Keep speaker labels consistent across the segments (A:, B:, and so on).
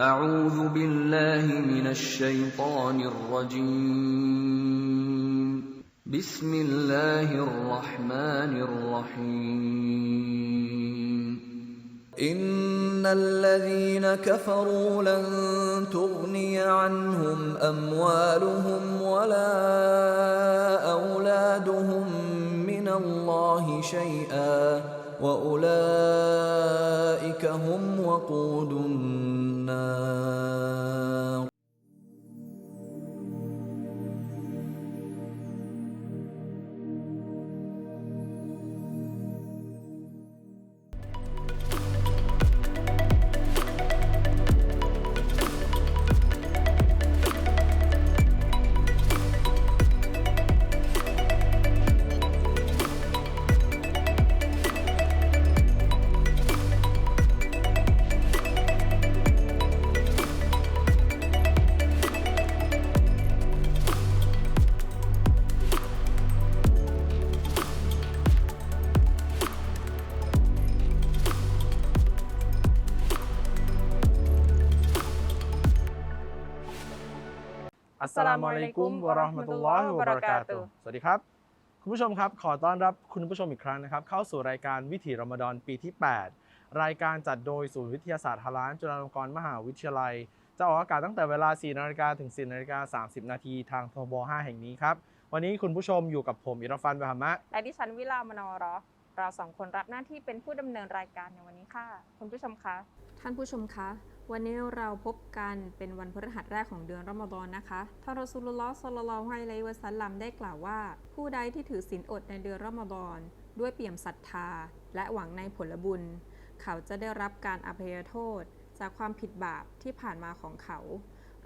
A: أعوذ بالله من الشيطان الرجيم. بسم الله الرحمن الرحيم.
B: إن الذين كفروا لن تغني عنهم أموالهم ولا أولادهم من الله شيئا وأولئك هم وقود النار า
C: มุอะลัยกุมวะเราะห์มะตุลลอฮิวะบะเราะกาตุฮ์สวัสดีครับ คุณผู้ชมครับ ขอต้อนรับคุณผู้ชมอีกครั้งนะครับ เข้าสู่รายการวิถีรอมฎอนปีที่ 8 รายการจัดโดยศูนย์วิทยาศาสตร์ฮาลานจุฬาลงกรณ์มหาวิทยาลัย จะออกอากาศตั้งแต่เวลา 4นาฬิกาถึง 4นาฬิกา30 นาทีทางทบ5แห่งนี้ครับ วันนี้คุณผู้ชมอยู่กับผมอิรฟันบะฮามะ
D: และดิฉันวิลามานอรอเราสองคนรับหน้าที่เป็นผู้ดำเนินรายการในวันนี้ค่ะ คุณผู้ชมคะ
E: ท่านผู้ชมคะ วันนี้เราพบกันเป็นวันพฤหัสแรกของเดือนรอมฎอนนะคะท่านรอซูลุลลอฮ์ศ็อลลัลลอฮุอะลัยวะซัลลัมได้กล่าวว่า ผู้ใดที่ถือศีลอดในเดือนรอมฎอนด้วยเปี่ยมศรัทธา และหวังในผลบุญ เขาจะได้รับการอภัยโทษ จากความผิดบาปที่ผ่านมาของเขา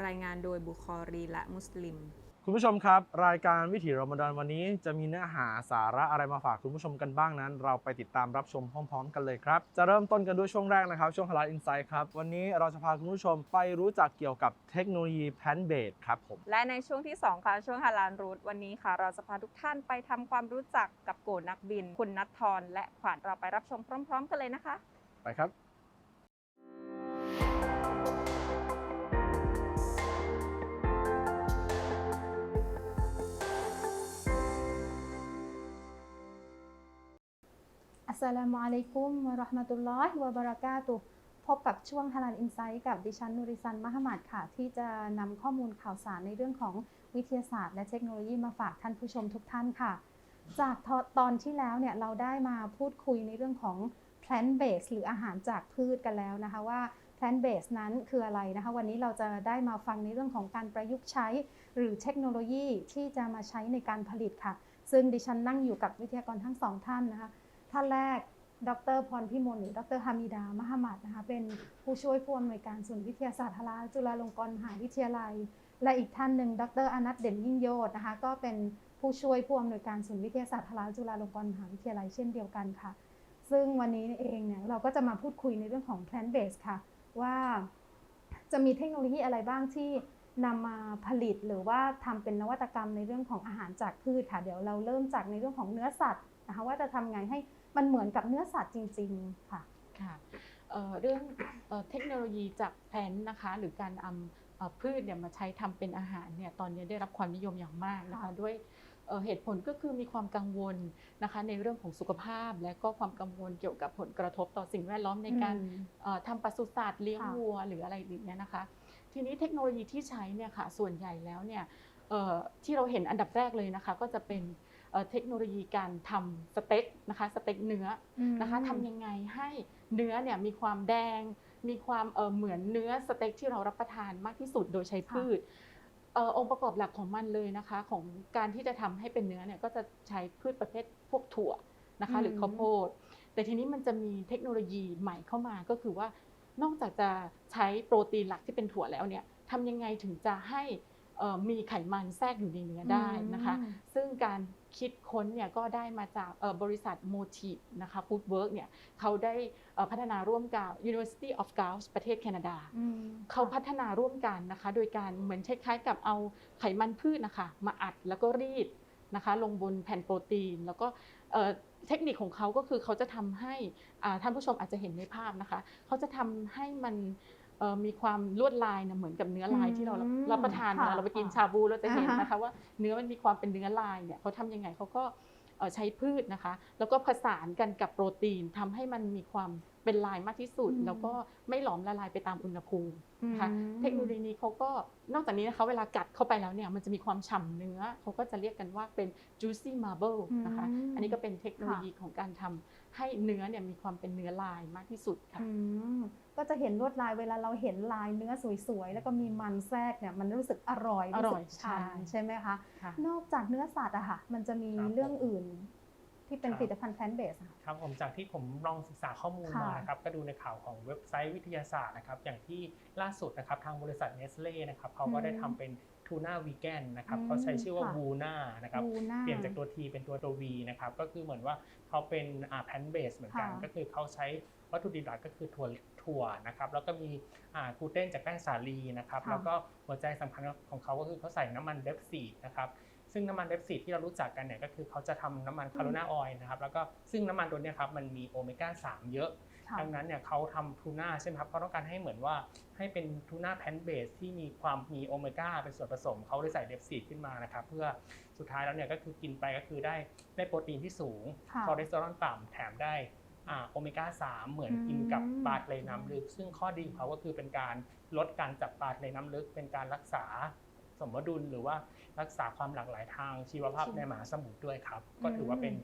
E: รายงานโดยบุคอรีและมุสลิม
C: คุณผู้ชมครับรายการวิถีรอมฎอนวันนี้จะมีเนื้อหาสาระอะไรมาฝากคุณผู้ชมกันบ้างนั้น เราไปติดตามรับชมพร้อม ๆ กันเลยครับจะเริ่มต้นกันด้วยช่วงแรกนะครับช่วงฮาลาลอินไซด์ครับวันนี้เราจะพาคุณผู้ชมไปรู้จักเกี่ยวกับเทคโนโลยีแพนเบดครับผม
D: และในช่วงที่ 2 ค่ะ ช่วงฮาลานรูทวันนี้ค่ะ เราจะพาทุกท่านไปทำความรู้จักกับโกนักบิน คุณนัททรและขวัญเราไปรับชมพร้อม ๆ กันเลยนะคะ
C: ไปครับ
F: สสลามุอะลัยกุมวะราะห์มะตุลลอฮิวะบะเราะกาตุพบกับช่วงฮาลาลอินไซต์กับดิฉันนุริซันมหมัดค่ะ ที่จะนำข้อมูลข่าวสารในเรื่องของวิทยาศาสตร์ และเทคโนโลยีมาฝากท่านผู้ชมทุกท่านค่ะ จากตอนที่แล้วเนี่ยเราได้มาพูดคุยในเรื่องของ plant based หรืออาหารจากพืชกันแล้วนะคะว่า plant based นั้นคืออะไรนะคะ วันนี้เราจะได้มาฟังในเรื่องของการประยุกต์ใช้ หรือเทคโนโลยีที่จะมาใช้ในการผลิตค่ะ ซึ่งดิฉันนั่งอยู่กับวิทยากรทั้งสองท่านนะคะ ท่านแรก ดรพรพิมลหรือ ดรฮามิดามหมัดนะคะ เป็นผู้ช่วยผู้อำนวยการศูนย์วิทยาศาสตร์ฮาลาจุฬาลงกรณ์มหาวิทยาลัย และอีกท่านหนึ่ง ดรอนัทเด่นยิ่งโยศนะคะ ก็เป็นผู้ช่วยผู้อำนวยการศูนย์วิทยาศาสตร์ฮาลาจุฬาลงกรณ์มหาวิทยาลัยเช่นเดียวกันค่ะ ซึ่งวันนี้เองเนี่ยเราก็จะมาพูดคุยในเรื่องของ plant based ค่ะ ว่าจะมีเทคโนโลยีอะไรบ้างที่นำมาผลิตหรือว่าทำเป็นนวัตกรรมในเรื่องของอาหารจากพืชค่ะ เดี๋ยวเราเริ่มจากในเรื่องของเนื้อสัตว์ นะคะว่าจะทำไงให้มันเหมือนกับเนื้อสัตว์จริง ๆ ค่ะ
G: ค่ะเอ่อเรื่องเอ่อเทคโนโลยีจากแพลนต์นะคะ หรือการนำเอ่อพืชเนี่ยมาใช้ทำเป็นอาหารเนี่ยตอนนี้ได้รับความนิยมอย่างมากนะคะ
F: ค่ะ
G: ด้วยเอ่อเหตุผลก็คือมีความกังวลนะคะ ในเรื่องของสุขภาพ และก็ความกังวลเกี่ยวกับผลกระทบต่อสิ่งแวดล้อมในการ
F: อืม
G: เอ่อทำปศุสัตว์เลี้ยง
F: ค่ะ
G: วัวหรืออะไรอย่างเงี้ยนะคะ ทีนี้เทคโนโลยีที่ใช้เนี่ยค่ะส่วนใหญ่แล้วเนี่ยเอ่อที่เราเห็นอันดับแรกเลยนะคะ ก็จะเป็น เอ่อเทคโนโลยีการทำสเต็กนะคะสเต็กเนื้อนะคะทำยังไงให้เนื้อเนี่ยมีความแดง มีความเออเหมือนเนื้อสเต็กที่เรารับประทานมากที่สุดโดยใช้พืชเออองค์ประกอบหลักของมันเลยนะคะของการที่จะทำให้เป็นเนื้อเนี่ยก็จะใช้พืชประเภทพวกถั่วนะคะหรือข้าวโพด แต่ทีนี้มันจะมีเทคโนโลยีใหม่เข้ามาก็คือว่านอกจากจะใช้โปรตีนหลักที่เป็นถั่วแล้วเนี่ยทำยังไงถึงจะให้เอ่อมีไขมันแทรกอยู่ในเนื้อได้นะคะ
F: อืม
G: ซึ่งการ คิดค้นเนี่ยก็ได้มาจากเอ่อบริษัท Motive นะคะ Foodwork เนี่ยเขาได้เอ่อพัฒนาร่วมกับ University of Gulf ประเทศแคนาดา
F: อืม
G: เขาพัฒนาร่วมกันนะคะโดยการเหมือนคล้ายๆกับเอาไขมันพืชนะคะมาอัดแล้วก็รีดนะคะลงบนแผ่นโปรตีน แล้วก็เอ่อเทคนิคของเขาก็คือเขาจะทำให้อ่าท่านผู้ชมอาจจะเห็นในภาพนะคะ เขาจะทำให้มันเอ่อ มีความลวดลายเนี่ยเหมือนกับเนื้อลาย
F: อืม
G: ที่เรารับประทาน
F: ค่ะ
G: เวลาเราไปกิน
F: ค่ะ
G: ชาบูเราจะเห็น
F: อ่าฮะ
G: นะคะว่าเนื้อมันมีความเป็นเนื้อลายเนี่ยเขาทำยังไงเขาก็เอ่อใช้พืชนะคะ แล้วก็ผสานกันกับโปรตีนทำให้มันมีความเป็นลายมากที่สุด
F: อืม
G: แล้วก็ไม่หลอมละลายไปตามอุณหภูมินะคะ
F: อืม
G: เทคโนโลยีนี้เขาก็นอกจากนี้นะคะเวลากัดเข้าไปแล้วเนี่ยมันจะมีความฉ่ำเนื้อเขาก็จะเรียกกันว่าเป็น juicy marble นะคะ
F: อืม
G: อันนี้ก็เป็นเทคโนโลยีของการทำ ให้เนื้อเนี่ยมีความเป็นเนื้อลายมากที่สุดค่ะ
F: อืมก็จะเห็นลวดลายเวลาเราเห็นลายเนื้อสวยๆ แล้วก็มีมันแทรกเนี่ยมันรู้สึกอร่อย
G: อร่อย
F: สึกชา
G: ใช่
F: ใช่ไหมคะ
G: ค่ะ
F: นอกจากเนื้อสัตว์อะค่ะ มันจะมี
H: ครับ
F: เรื่องอื่นที่เป็น
H: ครับ
F: ผลิตภัณฑ์แพลนเบสค่ะ
H: ครับผมจากที่ผมลองศึกษาข้อมูล
F: ค่ะ
H: มาครับก็ดูในข่าวของเว็บไซต์วิทยาศาสตร์นะครับอย่างที่ล่าสุดนะครับทางบริษัทเนสเล่นะครับเขาก็ได้ทำเป็น ทูน่าวีแกนนะครับ
F: อืม
H: เขาใช้ชื่อว่า
F: ค่ะ
H: วูน่านะครับ
F: บูน่า
H: เปลี่ยนจากตัว T เป็นตัวตัว V นะครับ ก็คือเหมือนว่าเขาเป็นอ่าแพนเบสเหมือนกัน
F: ค่ะ
H: ก็คือเขาใช้วัตถุดิบหลักก็คือถั่วถั่วนะครับ แล้วก็มีอ่ากลูเตนจากแป้งสาลีนะครับ
F: ค่ะ
H: แล้วก็หัวใจสำคัญของเขาก็คือเขาใส่น้ำมันเดฟซีดนะครับ ซึ่งน้ำมันเดฟซีดที่เรารู้จักกันเนี่ยก็คือเขาจะทำน้ำมันคาร์โบนาออยล์นะครับแล้วก็ซึ่งน้ำมันตัวเนี้ยครับมันมีโอเมก้า3 เยอะ
F: ค่ะ
H: ดังนั้นเนี่ยเขาทำทูน่าใช่ไหมครับเขาต้องการให้เหมือนว่าให้เป็นทูน่าแพนเบสที่มีความมีโอเมก้าเป็นส่วนผสมเขาเลยใส่เดฟซีดขึ้นมานะครับเพื่อสุดท้ายแล้วเนี่ยก็คือกินไปก็คือได้ได้โปรตีนที่สูง
F: ค่ะ
H: คอเลสเตอรอลต่ำแถมได้อ่าโอเมก้า3เหมือนกินกับ
F: อืม
H: ปลาทะเลน้ำลึก ซึ่งข้อดีของเขาก็คือเป็นการลดการจับปลาทะเลน้ำลึก เป็นการรักษา สมดุลหรือว่ารักษาความหลากหลายทางชีวภาพในมหาสมุทรด้วยครับ ก็ถือว่าเป็น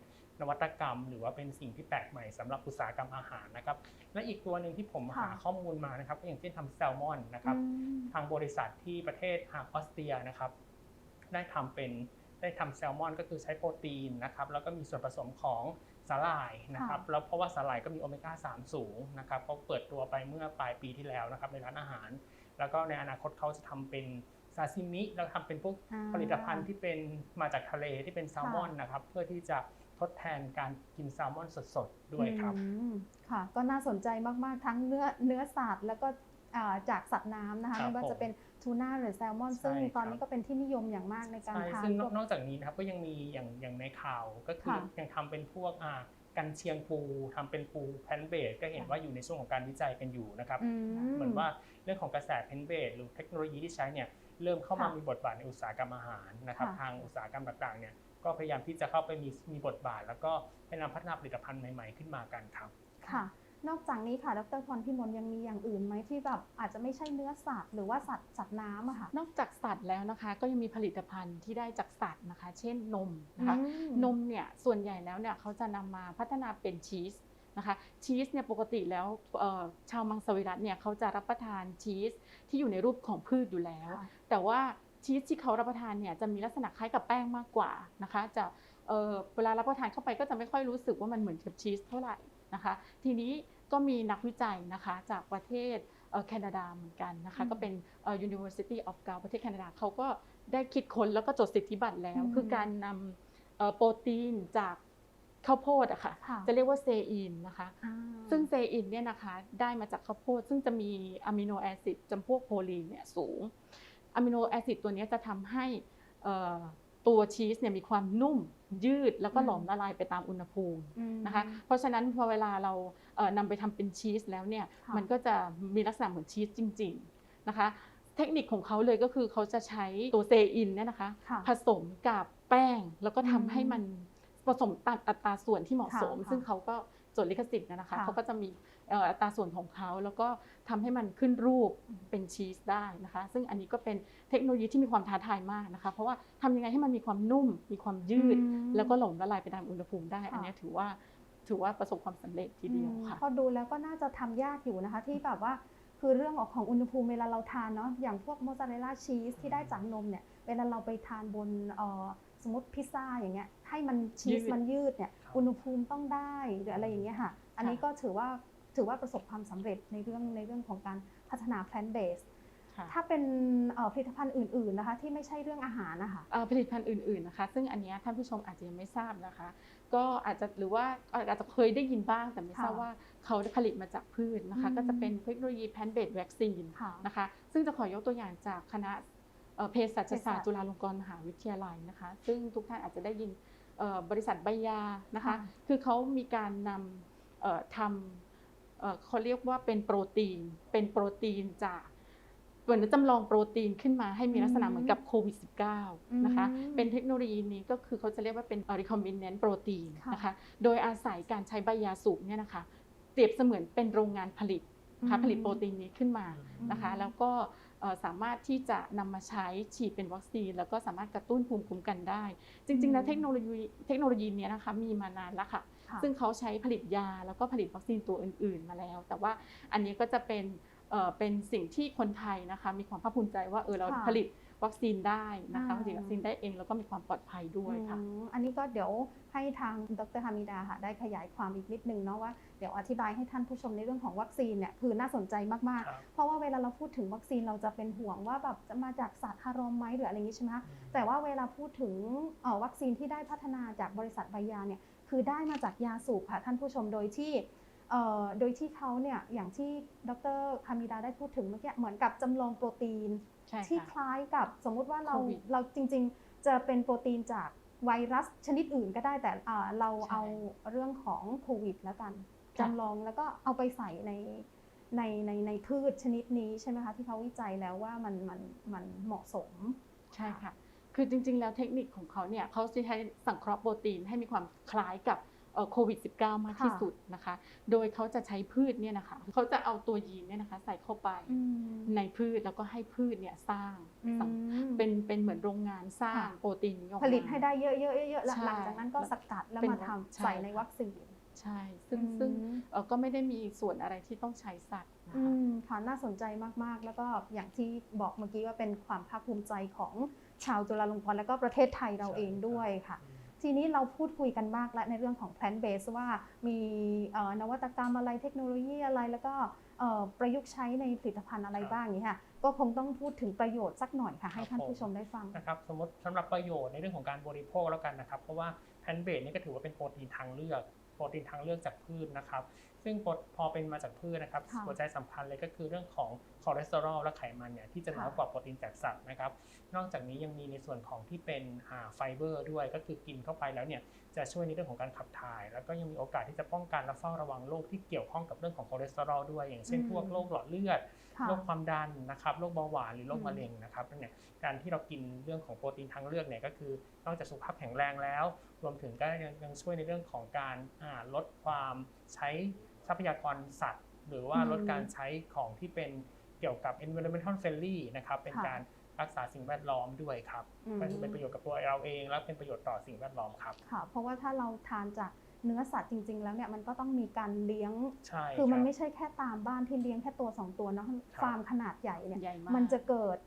H: นวัตกรรม หรือว่าเป็นสิ่งที่แปลกใหม่สำหรับอุตสาหกรรมอาหารนะครับ และอีกตัวหนึ่งที่ผม
F: ค่ะ
H: หาข้อมูลมานะครับก็อย่างเช่นทำแซลมอนนะครับ
F: อืม
H: ทางบริษัทที่ประเทศออสเตรียนะครับ ได้ทำเป็นได้ทำแซลมอนก็คือใช้โปรตีนนะครับแล้วก็มีส่วนผสมของสาหร่ายนะครับแล้วเพราะว่าสาหร่ายก็มีโอเมก้า 3 สูงนะครับเขาเปิดตัวไปเมื่อปลายปีที่แล้วนะครับในร้านอาหาร แล้วก็ในอนาคตเขาจะทำเป็น ซาซิมิแล้วทำเป็นพวก
F: อ่า
H: ผลิตภัณฑ์ที่เป็นมาจากทะเลที่เป็นแซลมอนนะครับ เพื่อที่จะทดแทนการกินแซลมอนสดๆด้วยครับ
F: อืมค่ะ ก็น่าสนใจมากๆทั้งเนื้อเนื้อสัตว์แล้วก็อ่าจากสัตว์น้ำนะคะ
H: ครับ
F: ไม่ว่าจะเป็นทูน่าหรือแซลมอน
H: ใช่
F: ซึ่งตอน
H: ครับ
F: นี้ก็เป็นที่นิยมอย่างมากในการ
H: ใช่
F: ทาน
H: ซึ่งน
F: พ
H: อ
F: ว
H: ก
F: ก
H: นอกจากนี้นะครับก็ยังมีอย่างอย่างในข่าวก็คือ
F: ค่ะ
H: ยังทำเป็นพวกอ่ากันเชียงปูทำเป็นปูแพนเบสก็เห็นว่าอยู่ในช่วงของการวิจัยกันอยู่นะครับ
F: อืม
H: เหมือนว่าเรื่องของกระแสแพนเบสหรือเทคโนโลยีที่ใช้เนี่ย เริ่มเข้ามา
F: ค่ะ
H: มีบทบาทในอุตสาหกรรมอาหารนะครับ
F: ค่ะ
H: ทางอุตสาหกรรมต่างๆเนี่ยก็พยายามที่จะเข้าไปมีมีบทบาท แล้วก็พยายามพัฒนาผลิตภัณฑ์ใหม่ๆขึ้นมากันครับ
F: ค่ะ นอกจากนี้ค่ะดรพรพิมลยังมีอย่างอื่นไหมที่แบบอาจจะไม่ใช่เนื้อสัตว์หรือว่าสัตว์สัตว์น้ำอะค่ะ
G: นอกจากสัตว์แล้วนะคะ ก็ยังมีผลิตภัณฑ์ที่ได้จากสัตว์นะคะ เช่นนมนะคะ
F: อืม
G: นมเนี่ยส่วนใหญ่แล้วเนี่ยเขาจะนำมาพัฒนาเป็นชีส นะคะชีสเนี่ยปกติแล้วเอ่อชาวมังสวิรัตเนี่ยเขาจะรับประทานชีสที่อยู่ในรูปของพืชอยู่แล้ว
F: ค่ะ
G: แต่ว่าชีสที่เขารับประทานเนี่ยจะมีลักษณะคล้ายกับแป้งมากกว่านะคะ จะเอ่อเวลารับประทานเข้าไปก็จะไม่ค่อยรู้สึกว่ามันเหมือนกับชีสเท่าไหร่นะคะ ทีนี้ก็มีนักวิจัยนะคะจากประเทศเอ่อแคนาดาเหมือนกันนะคะ
F: อืม
G: ก็เป็นเอ่อ University of Gulf ประเทศแคนาดาเขาก็ได้คิดค้นแล้วก็จดสิทธิบัตรแล้ว
F: อืม
G: คือการนำเอ่อโปรตีนจาก ข้าวโพดอะค่ะ
F: ค่ะ
G: จะเรียกว่าเซอีนนะคะ
F: อ่า
G: ซึ่งเซอินเนี่ยนะคะได้มาจากข้าวโพดซึ่งจะมีอะมิโนแอซิดจำพวกโพลีนเนี่ยสูงอะมิโนแอซิดตัวเนี้ยจะทำให้เอ่อตัวชีสเนี่ยมีความนุ่มยืดแล้วก็หลอมละลายไปตามอุณหภูมิ
F: อืม
G: นะคะ เพราะฉะนั้นพอเวลาเราเอ่อนำไปทำเป็นชีสแล้วเนี่ย
F: ค่ะ
G: มันก็จะมีลักษณะเหมือนชีสจริง ๆนะคะ เทคนิคของเขาเลยก็คือเขาจะใช้ตัวเซอินเนี่ยนะคะ
F: ค่ะ
G: ผสมกับแป้งแล้วก็ทำ
F: อืม
G: ให้มัน ผสมตามอัตราส่วนที่เหมาะสม
F: ค่ะ
G: ซึ่งเขาก็จดลิขสิทธิ์นะคะ
F: ค่ะ
G: เขาก็จะมีเอ่ออัตราส่วนของเขาแล้วก็ทำให้มันขึ้นรูปเป็นชีสได้นะคะ ซึ่งอันนี้ก็เป็นเทคโนโลยีที่มีความท้าทายมากนะคะ เพราะว่าทำยังไงให้มันมีความนุ่ม มีความยืด
F: อืม
G: แล้วก็หลงละลายไปตามอุณหภูมิได้
F: ค่ะ
G: อันนี้ถือว่าถือว่าประสบความสำเร็จทีเดียว
F: อืม
G: ค่ะ
F: พอดูแล้วก็น่าจะทำยากอยู่นะคะ ที่แบบว่าคือเรื่องของอุณหภูมิเวลาเราทานเนาะอย่างพวกมอสซาเรลล่าชีสที่ได้จากนมเนี่ยเวลาเราไปทานบนเอ่อ สมมติพิซซ่าอย่างเงี้ยให้มันชีส
G: ยืด
F: มันยืดเนี่ย
H: ครับ
F: อุณหภูมิต้องได้หรืออะไรอย่างเงี้ยค่ะ อันนี้ก็ถือว่าถือว่าประสบความสำเร็จในเรื่องในเรื่องของการพัฒนา plant based
G: ค่ะ
F: ถ้าเป็นเอ่อผลิตภัณฑ์อื่นๆนะคะที่ไม่ใช่เรื่องอาหารนะคะ
G: เอ่อผลิตภัณฑ์อื่นๆนะคะ ซึ่งอันเนี้ยท่านผู้ชมอาจจะยังไม่ทราบนะคะ ก็อาจจะหรือว่าอาจจะเคยได้ยินบ้างแต่ไม่ทราบ
F: ค่ะ
G: ว่าเขาผลิตมาจากพืชนะคะ
F: อืม
G: ก็จะเป็นเทคโนโลยีแพนเบดวัคซีน
F: ค่ะ
G: นะคะ ซึ่งจะขอยกตัวอย่างจากคณะ เอ่อเภสัช
F: เภสั
G: ศาสต
F: ช
G: ร์จุฬาลงกรณ์มหาวิทยาลัยนะคะ ซึ่งทุกท่านอาจจะได้ยินเอ่อบริษัทใบยานะคะ
F: ค่ะ
G: คือเขามีการนำเอ่อทำเอ่อเขาเรียกว่าเป็นโปรตีน เป็นโปรตีนจากเหมือนจำลองโปรตีนขึ้นมาให้มีลักษณะเหมือนกับโควิด -19 นะคะ
F: อืม
G: เป็นเทคโนโลยีนี้ก็คือเขาจะเรียกว่าเป็น recombinant protein
F: ค่ะ
G: นะคะ โดยอาศัยการใช้ใบยาสูบเนี่ยนะคะ เปรียบเสมือนเป็นโรงงานผลิตนะคะ
F: อืม
G: ผลิตโปรตีนนี้ขึ้นมานะคะ แล้วก็เอ่อ สามารถที่จะนำมาใช้ฉีดเป็นวัคซีน แล้วก็สามารถกระตุ้นภูมิคุ้มกันได้ จริง ๆ แล้วเทคโนโลยีเทคโนโลยีเนี้ยนะคะมีมานานแล้วค่ะ
F: ค่ะ
G: ซึ่งเขาใช้ผลิตยาแล้วก็ผลิตวัคซีนตัวอื่น ๆ มาแล้ว แต่ว่าอันนี้ก็จะเป็นเอ่อเป็นสิ่งที่คนไทยนะคะมีความภาคภูมิใจว่าเออเรา
F: ค่ะ
G: ผลิต วัคซีนได้นะคะ
F: อ่า
G: ผลิตวัคซีนได้เองแล้วก็มีความปลอดภัยด้วยค่ะ
F: อืมอันนี้ก็เดี๋ยวให้ทางดรฮามิดาค่ะได้ขยายความอีกนิดนึงเนาะว่าเดี๋ยวอธิบายให้ท่านผู้ชมในเรื่องของวัคซีนเนี่ยคือน่าสนใจมาก
I: ครับ
F: ๆ เพราะว่าเวลาเราพูดถึงวัคซีนเราจะเป็นห่วงว่าแบบจะมาจากสัตว์คารมไหมหรืออะไรอย่างนี้ใช่ไหมคะแต่ว่าเวลาพูดถึงเอ่อวัคซีนที่ได้พัฒนาจากบริษัทไบยาเนี่ยคือได้มาจากยาสูบค่ะท่านผู้ชมโดยที่เอ่อโดยที่เขาเนี่ยอย่างที่ดรฮามิดาได้พูดถึงเมื่อกี้เหมือนกับจำลองโปรตีน
G: ใช่
F: ที่
G: ค่ะ
F: คล้ายกับสมมุติว่าเรา
G: โควิด
F: เราจริง ๆ จะเป็นโปรตีนจากไวรัสชนิดอื่นก็ได้แต่อ่าเรา
G: ใช่
F: เอาเรื่องของโควิดแล้วกัน
G: ค่ะ
F: จำลองแล้วก็เอาไปใส่ในในในในพืชชนิดนี้ใช่ไหมคะที่เขาวิจัยแล้วว่ามันมันมันเหมาะสม
G: ใช่ค่ะคือจริง ๆ แล้วเทคนิคของเขาเนี่ยเขาจะใช้สังเคราะห์โปรตีนให้มีความคล้ายกับเอ่อ โควิด -19 มากที่
F: ค่ะ
G: สุดนะคะ โดยเขาจะใช้พืชเนี่ยนะคะเขาจะเอาตัวยีนเนี่ยนะคะใส่เข้าไป
F: อืม
G: ในพืชแล้วก็ให้พืชเนี่ยสร้าง
F: อืม
G: สังเป็นเป็นเหมือนโรงงานสร้าง
F: ค่ะ
G: โปรตีนนี้ออกมา
F: ผลิตให้ได้เยอะๆเยอะๆแล้ว
G: ใช่
F: หลังจากนั้นก็สกัดแล้ว
G: เป็น
F: มาทำ
G: ใช่
F: ใส่ในวัคซีน
G: ใช่ ซึ่งซึ่งเอ่อก็ไม่ได้มีส่วนอะไรที่ต้องใช้สัตว์นะ
F: อื
G: คะ
F: มค่ะน่าสนใจมากๆ แล้วก็อย่างที่บอกเมื่อกี้ว่าเป็นความภาคภูมิใจของชาวจุฬาลงกรณ์และก็ประเทศไทยเราเองด้วยค่ะ ทีนี้เราพูดคุยกันมากแล้วในเรื่องของ plant based ว่ามีเอ่อนวัตกรรมอะไรเทคโนโลยีอะไรแล้วก็เอ่อประยุกต์ใช้ในผลิตภัณฑ์อะไรบ้างอย่างนี้ค่ะก็คงต้องพูดถึงประโยชน์สักหน่อยค่ะ ให้ท่านผู้ชมได้ฟัง
H: นะครับสมมติสำหรับประโยชน์ในเรื่องของการบริโภคแล้วกันนะครับ เพราะว่าแพนเบสนี่ก็ถือว่าเป็นโปรตีนทางเลือก โปรตีนทางเลือกจากพืชนะครับ ซึ่งพอพอเป็นมาจากพืชนะครับ
F: ค่ะ
H: หัวใจสำคัญเลยก็คือเรื่องของคอเลสเตอรอลและไขมันเนี่ยที่จะน้อย
F: ค่ะ
H: กว่าโปรตีนจากสัตว์นะครับ นอกจากนี้ยังมีในส่วนของที่เป็นอ่าไฟเบอร์ด้วยก็คือกินเข้าไปแล้วเนี่ยจะช่วยในเรื่องของการขับถ่าย แล้วก็ยังมีโอกาสที่จะป้องกันและเฝ้าระวังโรคที่เกี่ยวข้องกับเรื่องของคอเลสเตอรอลด้วย อย่างเช่น
F: อืม
H: พวกโรคหลอดเลือด
F: ค่ะ
H: โรคความดันนะครับโรคเบาหวานหรือโรค
F: อืม
H: มะเร็งนะครับเนี่ยการที่เรากินเรื่องของโปรตีนทางเลือกเนี่ยก็คือนอกจากสุขภาพแข็งแรงแล้ว รวมถึงก็ยังยังช่วยในเรื่องของการอ่าลดความใช้ ทรัพยากรสัตว์ หรือว่า
F: อืม
H: ลดการใช้ของที่เป็นเกี่ยวกับ environmental friendly นะครับเป็น
F: ค่ะ
H: การรักษาสิ่งแวดล้อมด้วยครับ
F: อืม
H: ก็จะเป็นประโยชน์กับตัวเราเอง และเป็นประโยชน์ต่อสิ่งแวดล้อมครับ
F: ค่ะเพราะว่าถ้าเราทานจากเนื้อสัตว์จริง ๆ แล้วเนี่ยมันก็ต้องมีการเลี้ยง
H: ใช่
F: คือมัน
H: รับ
F: ไม่ใช่แค่ตามบ้านที่เลี้ยงแค่ตัวสองตัวเนาะ
H: ครับ
F: ฟาร์มขนาดใหญ่เนี่ย
G: ใหญ่มาก
F: มันจะเกิด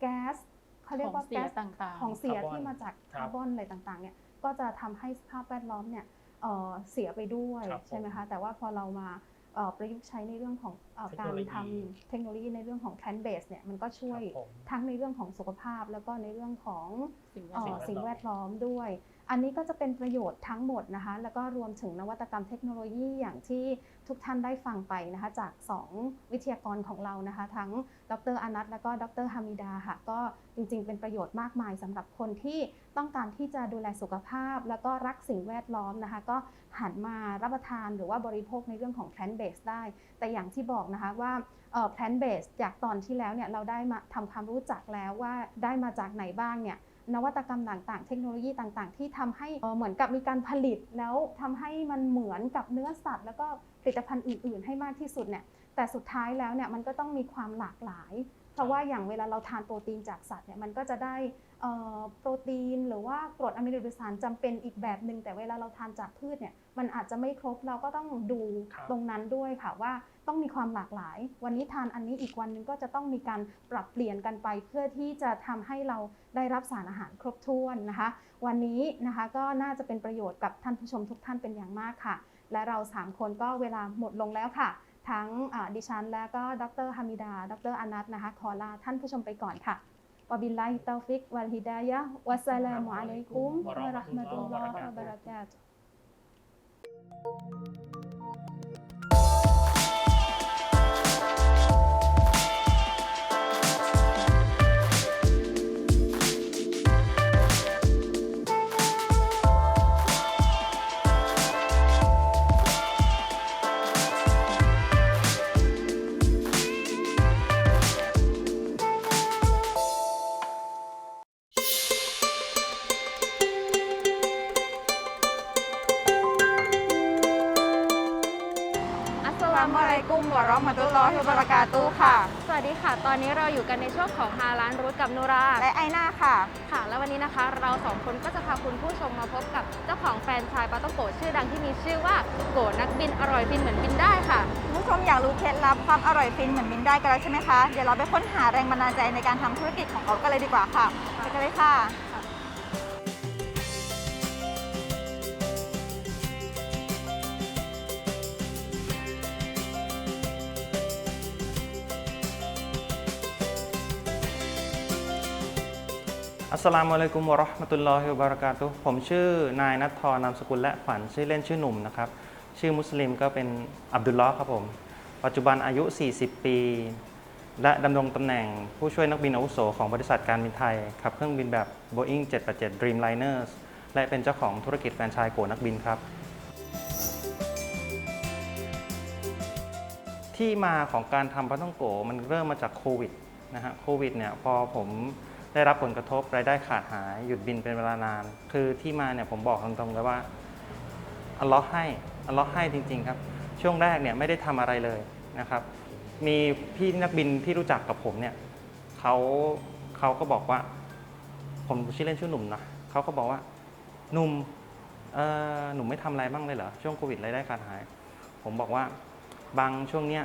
F: แก๊สเขาเรียกว่า
G: ของเสีย
F: แก๊ส
G: ต่างๆ
F: ของเสีย
H: คาร์บอน
F: ที่มาจาก
H: ครับ
F: คาร์บอนอะไรต่างๆเนี่ยก็จะทำให้สภาพแวดล้อมเนี่ย เอ่อเสียไปด้วย
H: ครับ
F: ใช่ไหมคะแต่ว่าพอเรามาเอ่อประยุกต์ใช้ในเรื่องของเอ่อ
H: เทค
F: กา
H: โน
F: ร
H: โลยี
F: ทำเทคโนโลยีในเรื่องของ plant based เนี่ยมันก็ช่วย
H: ครับผม
F: ทั้งในเรื่องของสุขภาพ แล้วก็ในเรื่องของ
G: สิ่งแว
F: เอ่
G: ด
F: อ
G: ล้อม
F: สิ่งแวดล้อมด้วย อันนี้ก็จะเป็นประโยชน์ทั้งหมดนะคะ แล้วก็รวมถึงนวัตกรรมเทคโนโลยีอย่างที่ทุกท่านได้ฟังไปนะคะ จาก 2 วิทยากรของเรานะคะ ทั้งดรอนัทและก็ดรฮามิดาค่ะ ก็จริงๆ เป็นประโยชน์มากมายสำหรับคนที่ต้องการที่จะดูแลสุขภาพ แล้วก็รักสิ่งแวดล้อมนะคะ ก็หันมารับประทานหรือว่าบริโภคในเรื่องของ plant based ได้ แต่อย่างที่บอกนะคะว่าเอ่อ plant based จากตอนที่แล้วเนี่ยเราได้มาทำความรู้จักแล้วว่าได้มาจากไหนบ้างเนี่ย นวัตกรรมต่างๆ เทคโนโลยีต่างๆ ที่ทำให้เอ่อเหมือนกับมีการผลิต แล้วทำให้มันเหมือนกับเนื้อสัตว์ แล้วก็ผลิตภัณฑ์อื่น ๆ ให้มากที่สุดเนี่ยแต่สุดท้ายแล้วเนี่ยมันก็ต้องมีความหลากหลาย เพราะว่าอย่างเวลาเราทานโปรตีนจากสัตว์เนี่ยมันก็จะได้เอ่อโปรตีนหรือว่ากรดอะมิโนสารจำเป็นอีกแบบหนึ่งแต่เวลาเราทานจากพืชเนี่ยมันอาจจะไม่ครบเราก็ต้องดู
H: ครับ
F: ตรงนั้นด้วยค่ะว่า ต้องมีความหลากหลาย วันนี้ทานอันนี้อีกวันหนึงก็จะต้องมีการปรับเปลี่ยนกันไป เพื่อที่จะทำให้เราได้รับสารอาหารครบถ้วนนะคะ วันนี้นะคะก็น่าจะเป็นประโยชน์กับท่านผู้ชมทุกท่านเป็นอย่างมากค่ะ และเราสามคนก็เวลาหมดลงแล้วค่ะ ทั้งดิฉันและก็ดรฮามิดา ดรอนัทนะคะ ขอลาท่านผู้ชมไปก่อนค่ะวะบิลลาฮิต เราอ
E: ยู่กั
J: นในช่วงของฮาร้านรูทกับนูรา
E: และไอนาค่ะ
J: ค่ะ แล้ววันนี้นะคะ เราสองคนก็จะพาคุณผู้ชมมาพบกับเจ้าของแฟรนไชายปาต้องโกะชื่อดังที่มีชื่อว่าโกะนักบินอร่อยบินเหมือนบินได้ค่ะ
E: คุณผู้ชมอยากรู้เคล็ดลับความอร่อยฟินเหมือนมินได้กันแล้วใช่ไหมคะ เดี๋ยวเราไปค้นหาแรงบันดาลใจในการทำธุรกิจของเขากันเลยดีกว่าค่ะไปกันเลยค่ะ
K: สลามุอะลัยกุมวะราะห์มะตุลลอฮิวะบะราะกาตุผมชื่อนายนัททรนามสกุลและขวัญชื่อเล่นชื่อหนุ่มนะครับ ชื่อมุสลิมก็เป็นอับดุลลอฮ์ครับผม ปัจจุบันอายุ 40 ปี และดำรงตำแหน่งผู้ช่วยนักบินอาวุโสของบริษัทการบินไทยขับเครื่องบินแบบ Boeing 787 Dreamliners และเป็นเจ้าของธุรกิจแฟรนไชส์โกนักบินครับ ที่มาของการทำปาต้องโกมันเริ่มมาจากโควิดนะฮะโควิดเนี่ยพอผม ได้รับผลกระทบรายได้ขาดหาย หยุดบินเป็นเวลานาน คือที่มาเนี่ยผมบอกตรงๆเลยว่าอัลลอฮ์ให้อัลลอฮ์ให้จริง ๆ ครับ ช่วงแรกเนี่ยไม่ได้ทำอะไรเลยนะครับ มีพี่นักบินที่รู้จักกับผมเนี่ยเขาเขาก็บอกว่า ผมชื่อเล่นชื่อหนุ่มนะเขาก็บอกว่าหนุ่มเออหนุ่มไม่ทำอะไรบ้างเลยเหรอช่วงโควิดรายได้ขาดหาย ผมบอกว่าบางช่วงเนี้ย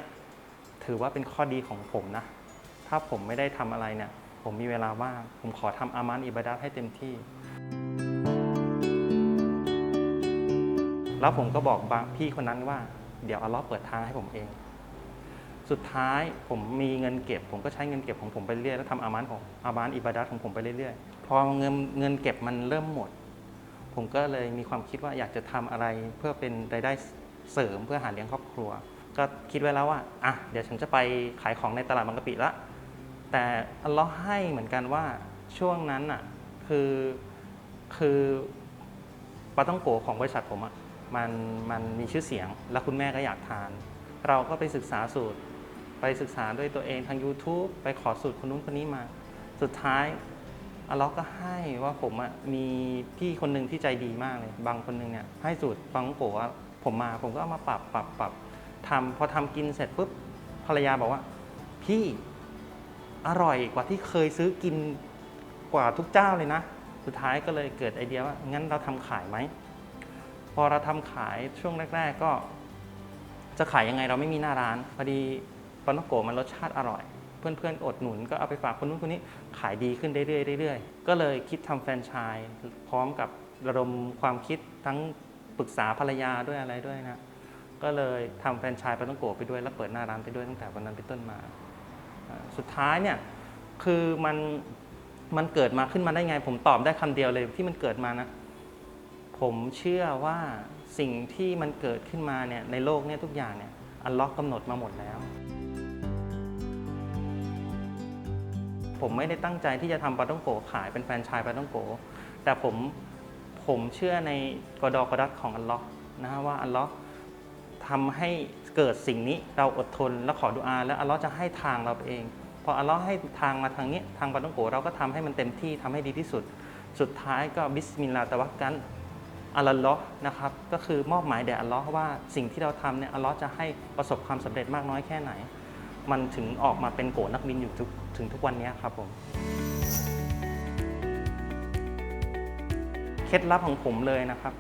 K: ถือว่าเป็นข้อดีของผมนะ ถ้าผมไม่ได้ทำอะไรเนี่ย ผมมีเวลาว่าง ผมขอทำอามานอิบาดะให้เต็มที่ แล้วผมก็บอกบพี่คนนั้นว่า เดี๋ยวอัลลอฮ์เปิดทางให้ผมเอง สุดท้ายผมมีเงินเก็บ ผมก็ใช้เงินเก็บของผมไปเรื่อยแล้วทำอามานของอามานอิบาดะของผมไปเรื่อยๆ พอเงินเงินเก็บมันเริ่มหมด ผมก็เลยมีความคิดว่าอยากจะทำอะไรเพื่อเป็นรายได้เสริมเพื่อหาเลี้ยงครอบครัว ก็คิดไว้แล้วว่าอะเดี๋ยวฉันจะไปขายของในตลาดบางกะปิละ แต่อัลลอฮ์ให้เหมือนกันว่าช่วงนั้นอะคือคือปาต้องโกของบริษัทผมอะมันมันมีชื่อเสียง และคุณแม่ก็อยากทาน เราก็ไปศึกษาสูตร ไปศึกษาด้วยตัวเองทาง YouTube ไปขอสูตรคนนู้นคนนี้มา สุดท้ายอัลลอฮ์ก็ให้ว่าผมอะมีพี่คนหนึ่งที่ใจดีมากเลย บางคนหนึ่งเนี่ยให้สูตรปังโกะว่าผมมาผมก็เอามาปรับปรับปรับทำพอทำกินเสร็จปุ๊บภรรยาบอกว่า พี่ อร่อยกว่าที่เคยซื้อกินกว่าทุกเจ้าเลยนะ สุดท้ายก็เลยเกิดไอเดียว่างั้นเราทำขายไหม พอเราทำขายช่วงแรก ๆ ก็ จะขายยังไงเราไม่มีหน้าร้าน พอดีปานโกมันรสชาติอร่อย เพื่อนๆอดหนุนก็เอาไปฝากคนนู้นคนนี้ขายดีขึ้นเรื่อยๆเรื่อยๆก็เลยคิดทำแฟรนไชส์พร้อมกับระดมความคิดทั้งปรึกษาภรรยาด้วยอะไรด้วยนะ ก็เลยทำแฟรนไชส์ปานาโกไปด้วย แล้วเปิดหน้าร้านไปด้วยตั้งแต่วันนั้นเป็นต้นมา สุดท้ายเนี่ยคือมันมันเกิดมาขึ้นมาได้ไง ผมตอบได้คำเดียวเลยที่มันเกิดมานะผมเชื่อว่าสิ่งที่มันเกิดขึ้นมาเนี่ยในโลกเนี่ยทุกอย่างเนี่ยอัลเลอฮ์กำหนดมาหมดแล้ว ผมไม่ได้ตั้งใจที่จะทำปาต้องโกขายเป็นแฟรนไชายปาต้องโก แต่ผมผมเชื่อในกอดอกอดัตของอัลเลอฮ์นะฮะว่าอัลเลอฮ์ทำให้ เกิดสิ่งนี้เราอดทนและขอดุอาแล้วอัลลอฮ์จะให้ทางเราเอง พออัลลอฮ์ให้ทางมาทางนี้ทางปาต้องโกเราก็ทำให้มันเต็มที่ทำให้ดีที่สุด สุดท้ายก็บิสมิลลาห์ตะวักกันอัลลอฮ์นะครับก็คือมอบหมายแด่อัลลอฮ์ว่าสิ่งที่เราทำเนี่ยอัลลอฮ์จะให้ประสบความสำเร็จมากน้อยแค่ไหน มันถึงออกมาเป็นโกนักบินอยู่ถึงทุกวันนี้ครับผมเคล็ดลับของผมเลยนะครับ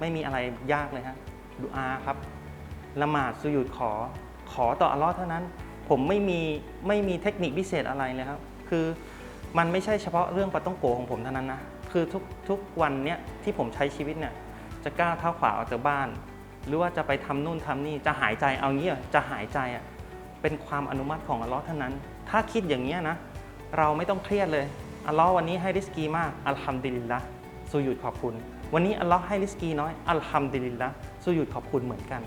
K: ไม่มีอะไรยากเลยฮะดูอาครับ ละหมาดสุยุดขอขอต่ออัลลอฮ์เท่านั้น ผมไม่มีไม่มีเทคนิคพิเศษอะไรเลยครับ คือมันไม่ใช่เฉพาะเรื่องปาต้องโกของผมเท่านั้นนะ คือทุกทุกวันเนี้ยที่ผมใช้ชีวิตเนี่ยจะก้าวเท้าขวาออกจากบ้าน หรือว่าจะไปทำนู่นทำนี่จะหายใจเอางี้จะหายใจอะเป็นความอนุมัติของอัลลอฮ์เท่านั้น ถ้าคิดอย่างนี้ยนะ เราไม่ต้องเครียดเลยอัลลอฮ์วันนี้ให้ริสกีมากอัลฮัมดุลิลละสุยุดขอบคุณ วันนี้อัลลอฮ์ให้ริสกีน้อยอัลฮัมดุลิลละสุยุดขอบคุณเหมือนกัน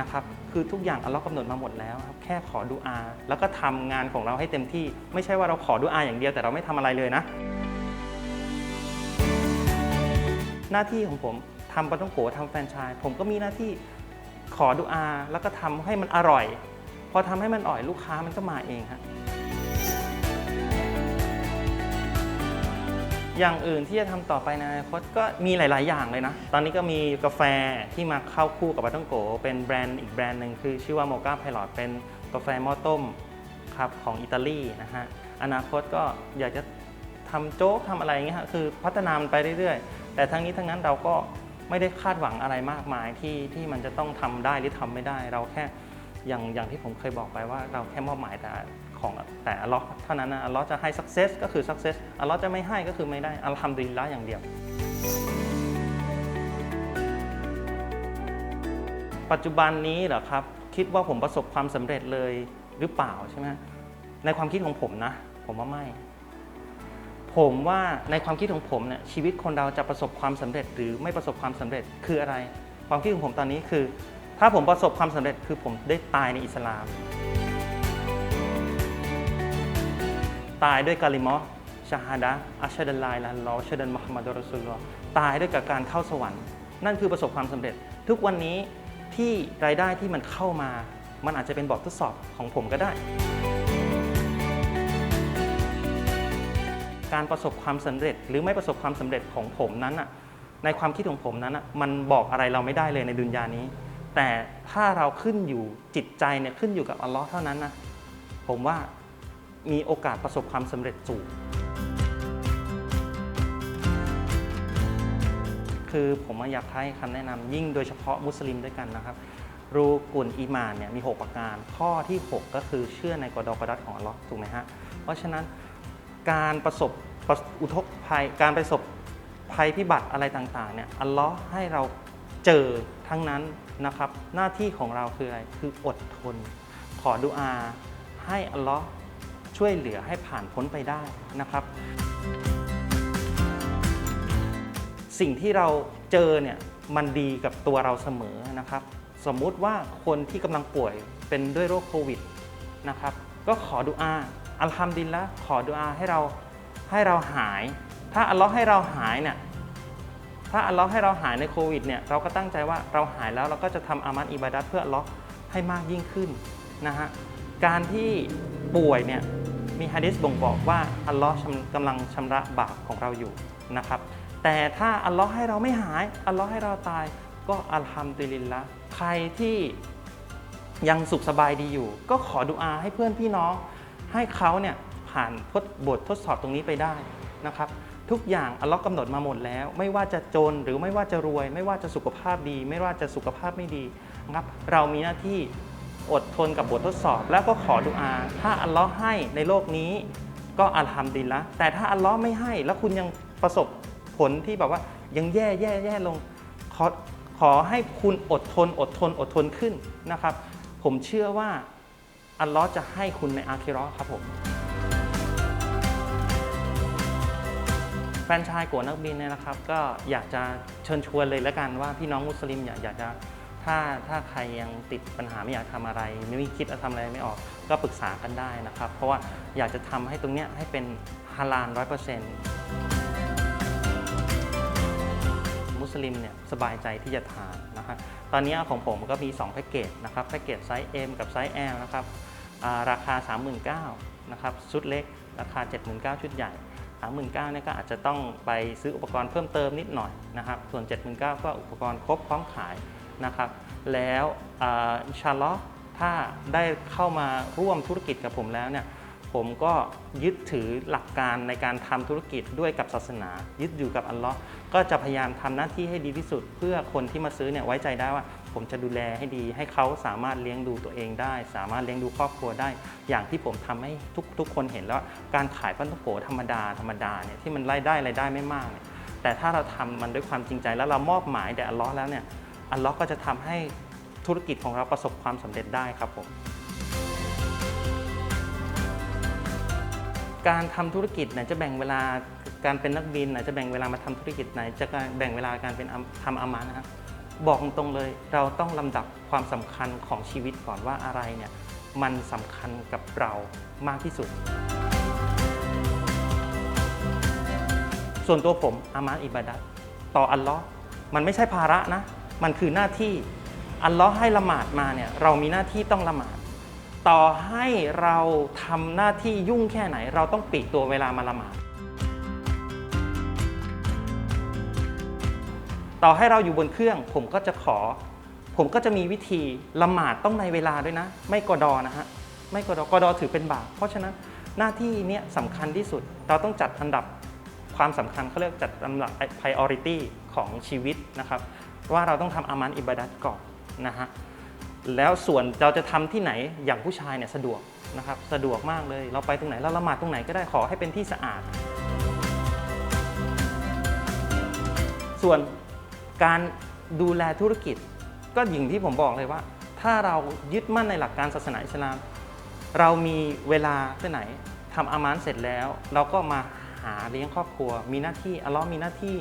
K: นะครับคือทุกอย่างอัลเลอฮ์กำหนดมาหมดแล้วครับแค่ขอดูอา แล้วก็ทำงานของเราให้เต็มที่ ไม่ใช่ว่าเราขอดูอาอย่างเดียวแต่เราไม่ทำอะไรเลยนะ หน้าที่ของผมทำปาต้องโกทำแฟรนไชส์ผมก็มีหน้าที่ขอดูอา แล้วก็ทำให้มันอร่อย พอทำให้มันอร่อยลูกค้ามันก็มาเองครับ อย่างอื่นที่จะทำต่อไปในอนาคตก็มีหลาย ๆ อย่างเลยนะ ตอนนี้ก็มีกาแฟที่มาเข้าคู่กับปาต้องโกเป็นแบรนด์อีกแบรนด์หนึ่งคือชื่อว่าโมกาไพลอตเป็นกาแฟหม้อต้มครับของอิตาลีนะฮะอนาคตก็อยากจะทำโจ๊กทำอะไรอย่างเงี้ยคือพัฒนามันไปเรื่อย ๆ แต่ทั้งนี้ทั้งนั้นเราก็ไม่ได้คาดหวังอะไรมากมายที่ที่มันจะต้องทำได้หรือทำไม่ได้ เราแค่อย่างอย่างที่ผมเคยบอกไปว่า เราแค่มอบหมายแต่ ของแต่อัลลอฮ์เท่านั้นนะอัลลอฮ์จะให้ success ก็คือ success อัลลอฮ์จะไม่ให้ก็คือไม่ได้อัลฮัมดุลิลละอย่างเดียว ปัจจุบันนี้เหรอครับ คิดว่าผมประสบความสำเร็จเลยหรือเปล่าใช่ไหมในความคิดของผมนะ ผมว่าไม่ ผมว่าในความคิดของผมเนี่ยชีวิตคนเราจะประสบความสำเร็จหรือไม่ประสบความสำเร็จคืออะไร ความคิดของผมตอนนี้คือ ถ้าผมประสบความสำเร็จคือผมได้ตายในอิสลาม ตายด้วยกาลิมอชาฮาดะอัชฮะดัลลาอิลาฮะอิลลัลลอชฮะดันมุฮัมมัดรอสุลลอตายด้วยกับการเข้าสวรรค์ นั่นคือประสบความสำเร็จ ทุกวันนี้ที่รายได้ที่มันเข้ามา มันอาจจะเป็นบททดสอบของผมก็ได้ การประสบความสำเร็จหรือไม่ประสบความสำเร็จของผมนั้นน่ะในความคิดของผมนั้นน่ะมันบอกอะไรเราไม่ได้เลยในดุนยานี้ แต่ถ้าเราขึ้นอยู่จิตใจเนี่ยขึ้นอยู่กับอัลลอฮ์เท่านั้นนะผมว่า มีโอกาสประสบความสำเร็จสูง คือผมอยากให้คำแนะนำยิ่งโดยเฉพาะมุสลิมด้วยกันนะครับ รูกุลอีมานเนี่ยมี 6 ประการ ข้อที่ 6 ก็คือเชื่อในกอดอกอดัตของอัลลอฮ์ถูกไหมฮะ เพราะฉะนั้นการประสบะอุทกภัยการประสบภัยพิบัติอะไรต่างๆเนี่ยอัลลอฮ์ให้เราเจอทั้งนั้นนะครับ หน้าที่ของเราคืออะไร คืออดทน ขอดุอาให้อัลลอฮ์ ช่วยเหลือให้ผ่านพ้นไปได้นะครับ สิ่งที่เราเจอเนี่ยมันดีกับตัวเราเสมอนะครับ สมมุติว่าคนที่กำลังป่วยเป็นด้วยโรคโควิดนะครับก็ขอดุอาอัลฮัมดุลิลละขอดุอาให้เราให้เราหาย ถ้าอัลลอฮ์ให้เราหายเนี่ยถ้าอัลลอฮ์ให้เราหายในโควิดเนี่ยเราก็ตั้งใจว่าเราหายแล้วเราก็จะทำอามัดอิบาดัตเพื่ออัลลอฮ์ให้มากยิ่งขึ้นนะฮะ การที่ป่วยเนี่ยมีฮะดิษบ่งบอกว่าอัลลอฮ์กำลังชำระบาปของเราอยู่นะครับ แต่ถ้าอัลลอฮ์ให้เราไม่หาย อัลลอฮ์ให้เราตาย ก็อัลฮัมดุลิลละใครที่ยังสุขสบายดีอยู่ ก็ขอดุอาให้เพื่อนพี่น้อง ให้เขาเนี่ยผ่านทดบททดสอบตรงนี้ไปได้นะครับ ทุกอย่างอัลลอฮ์กำหนดมาหมดแล้ว ไม่ว่าจะจนหรือไม่ว่าจะรวย ไม่ว่าจะสุขภาพดี ไม่ว่าจะสุขภาพไม่ดีนะครับเรามีหน้าที่ อดทนกับบททดสอบ แล้วก็ขอดุอา ถ้าอัลลอฮ์ให้ในโลกนี้ ก็อัลฮัมดุลิลละแต่ถ้าอัลลอฮ์ไม่ให้แล้วคุณยังประสบผลที่แบบว่ายังแย่แย่แย่ลงขอขอให้คุณอดทน อดทน อดทนขึ้นนะครับ ผมเชื่อว่าอัลลอฮ์จะให้คุณในอาคิราะห์ครับผม แฟนชายกัวนักบินเนี่ยนะครับ ก็อยากจะเชิญชวนเลยแล้วกันว่าพี่น้องมุสลิมอยากอยากจะ ถ้าถ้าใครยังติดปัญหาไม่อยากทำอะไร ไม่มีคิดจะทำอะไรไม่ออก ก็ปรึกษากันได้นะครับ เพราะว่าอยากจะทำให้ตรงเนี้ยให้เป็นฮาลาลร้อยเปอร์เซ็นต์มุสลิมเนี่ยสบายใจที่จะทานนะครับตอนนี้ของผมก็มี 2 แพ็กเกจนะครับแพ็กเกจไซส์ M กับไซส์ L นะครับอ่าราคา 39,000นะครับชุดเล็กราคา 79,000ชุดใหญ่ 39,000เนี่ยก็อาจจะต้องไปซื้ออุปกรณ์เพิ่มเติมนิดหน่อยนะครับส่วน 79,000ก็อุปกรณ์ครบพร้อมขาย นะครับ แล้วชาอัลลอฮ์ถ้าได้เข้ามาร่วมธุรกิจกับผมแล้วเนี่ยผมก็ยึดถือหลักการในการทำธุรกิจด้วยกับศาสนา ยึดอยู่กับอัลลอฮ์ก็จะพยายามทำหน้าที่ให้ดีที่สุด เพื่อคนที่มาซื้อเนี่ยไว้ใจได้ว่า ผมจะดูแลให้ดี ให้เขาสามารถเลี้ยงดูตัวเองได้ สามารถเลี้ยงดูครอบครัวได้ อย่างที่ผมทำให้ทุกทุกคนเห็นแล้วการขายปั้นทุกโกธรรมดาธรรมดาเนี่ยที่มันรายได้รายได้ไม่มากเนี่ยแต่ถ้าเราทำมันด้วยความจริงใจแล้วเรามอบหมายแด่อัลลอฮ์แล้วเนี่ย อันลลอฮ์ก็จะทำให้ธุรกิจของเราประสบความสำเร็จได้ครับผมการทำธุรกิจไหนจะแบ่งเวลาการเป็นนักบินไหนจะแบ่งเวลามาทำธุรกิจไหน จะแบ่งเวลาการเป็นทำอามานะครับบอกตรงๆเลยเราต้องลำดับความสำคัญของชีวิตก่อนว่าอะไรเนี่ยมันสำคัญกับเรามากที่สุด ส่วนตัวผมอามาอิบาดัตต่ออัลลอฮ์มันไม่ใช่ภาระนะ มันคือหน้าที่อัลลอฮ์ให้ละหมาดมาเนี่ยเรามีหน้าที่ต้องละหมาด ต่อให้เราทำหน้าที่ยุ่งแค่ไหน เราต้องปลีกตัวเวลามาละหมาด ต่อให้เราอยู่บนเครื่องผมก็จะขอ ผมก็จะมีวิธีละหมาดต้องในเวลาด้วยนะ ไม่กอดอนะฮะไม่กอดอกอดอถือเป็นบาปเพราะฉะนั้นหน้าที่เนี้ยสำคัญที่สุดเราต้องจัดอันดับความสำคัญเขาเรียกจัดลำดับ priority ของชีวิตนะครับ ว่าเราต้องทำอามันอิบาดัตก่อนนะฮะแล้วส่วนเราจะทำที่ไหนอย่างผู้ชายเนี่ยสะดวกนะครับสะดวกมากเลย เราไปตรงไหนเราละหมาดตรงไหนก็ได้ขอให้เป็นที่สะอาด ส่วนการดูแลธุรกิจ ก็อย่างที่ผมบอกเลยว่า ถ้าเรายึดมั่นในหลักการศาสนาอิสลาม เรามีเวลาที่ไหนทำอามานเสร็จแล้ว เราก็มาหาเลี้ยงครอบครัว มีหน้าที่อัลลอฮ์มีหน้าที่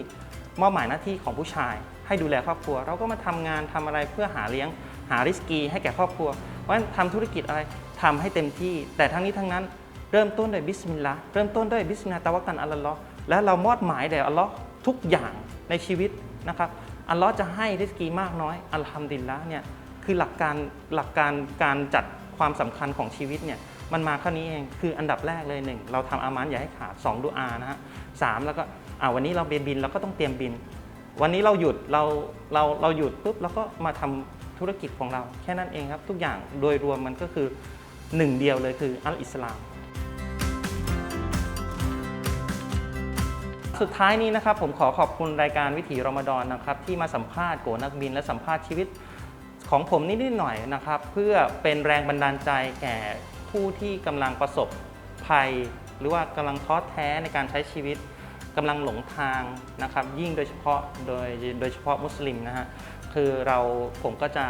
K: มอบหมายหน้าที่ของผู้ชาย ให้ดูแลครอบครัว เราก็มาทำงานทำอะไรเพื่อหาเลี้ยงหาริสกีให้แก่ครอบครัว เพราะฉะนั้นทำธุรกิจอะไรทำให้เต็มที่ แต่ทั้งนี้ทั้งนั้นเริ่มต้นด้วยบิสมิลลาห์เริ่มต้นด้วยบิสมิลลาห์ตะวักันอัลลอฮ์และเรามอบหมายแด่อัลลอฮ์ทุกอย่างในชีวิตนะครับอัลลอฮ์จะให้ริสกีมากน้อยอัลฮัมดุลิลละเนี่ยคือหลักการหลักการการจัดความสำคัญของชีวิตเนี่ยมันมาแค่นี้เองคืออันดับแรกเลยหนึ่งเราทำอามานอย่าให้ขาดสองดูอานะฮะสามแล้วก็อ่าวันนี้เราไปบินเราก็ต้องเตรียมบิน วันนี้เราหยุดเราเราเราหยุดปุ๊บเราก็มาทำธุรกิจของเราแค่นั้นเองครับ ทุกอย่างโดยรวมมันก็คือหนึ่งเดียวเลยคืออัลอิสลาม สุดท้ายนี้นะครับผมขอขอบคุณรายการวิถีรอมฎอนนะครับ ที่มาสัมภาษณ์โกนักบินและสัมภาษณ์ชีวิตของผมนิดๆหน่อยนะครับ เพื่อเป็นแรงบันดาลใจแก่ผู้ที่กำลังประสบภัย หรือว่ากำลังท้อแท้ในการใช้ชีวิต กำลังหลงทางนะครับ ยิ่งโดยเฉพาะโดยโดยเฉพาะมุสลิมนะฮะคือเราผมก็จะ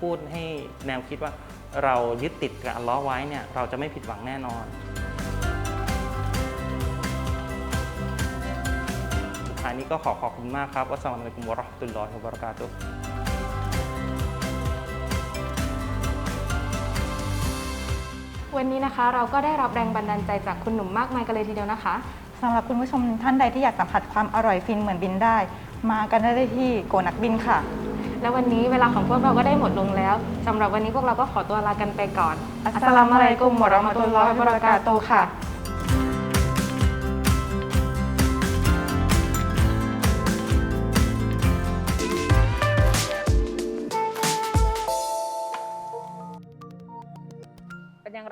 K: พูดให้แนวคิดว่าเรายึดติดกับอัลลอฮ์ไว้เนี่ยเราจะไม่ผิดหวังแน่นอนสุดท้ายนี้ก็ขอขอบคุณมากครับวัสสลามุอะลัยกุมวะเราะห์มะตุลลอฮิวะบะเราะกาตุฮ
J: วันนี้นะคะเราก็ได้รับแรงบันดาลใจจากคุณหนุ่มมากมายกันเลยทีเดียวนะคะ
L: สำหรับคุณผู้ชมท่านใดที่อยากสัมผัสความอร่อยฟินเหมือนบินได้ มากันได้ที่โกนักบินค่ะ
J: และวันนี้เวลาของพวกเราก็ได้หมดลงแล้วสำหรับวันนี้พวกเราก็ขอตัวลากันไปก่อน
L: อัสสลามุอะลัยกุมวะเราะห์มะตุลลอฮิวะบะเราะกาตุฮ์ค่ะ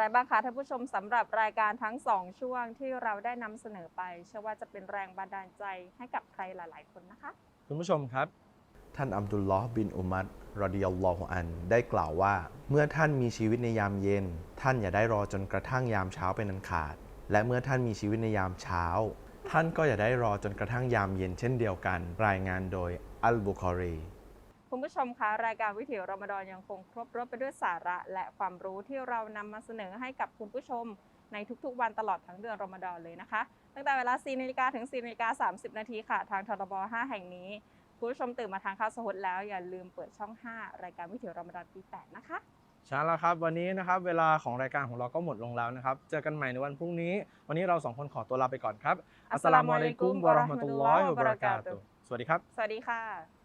E: ไรบ้างคะท่านผู้ชมสำหรับรายการทั้ง 2 ช่วงที่เราได้นำเสนอไปเชื่อว่าจะเป็นแรงบันดาลใจให้กับใครหลาย ๆ คนนะคะ
H: คุณผู้ชมครับ
M: ท่านอับดุลลอฮ์บินอุมัดรอดิยัลลอฮุอันได้กล่าวว่า เมื่อท่านมีชีวิตในยามเย็น ท่านอย่าได้รอจนกระทั่งยามเช้าเป็นอันขาด และเมื่อท่านมีชีวิตในยามเช้า ท่านก็อย่าได้รอจนกระทั่งยามเย็นเช่นเดียวกัน รายงานโดยอัลบุคอรี
E: คุณผู้ชมคะรายการวิถีรอมฎอนยังคงครบรถไปด้วยสาระ และความรู้ที่เรานำมาเสนอให้กับคุณผู้ชมในทุกๆ วันตลอดทั้งเดือนรอมฎอนเลยนะคะ ตั้งแต่เวลา 4นาฬิกาถึง 4นาฬิกา30 นาทีค่ะ ทางทรบ5 แห่งนี้ คุณผู้ชมตื่นมาทางข้าวสหุดแล้วอย่าลืมเปิดช่อง 5 รายการวิถีรอมฎอนปี 8 นะคะ
H: ใช่แล้วครับ วันนี้นะครับเวลาของรายการของเราก็หมดลงแล้วนะครับ เจอกันใหม่ในวันพรุ่งนี้ วันนี้เราสองคนขอตัวลาไปก่อนครับอัสสลามุอะลัยกุมวะเราะห์มะตุลลอฮิวะบะเราะกาตุฮ์สวัสดีครับ
E: สวัสดีค่ะ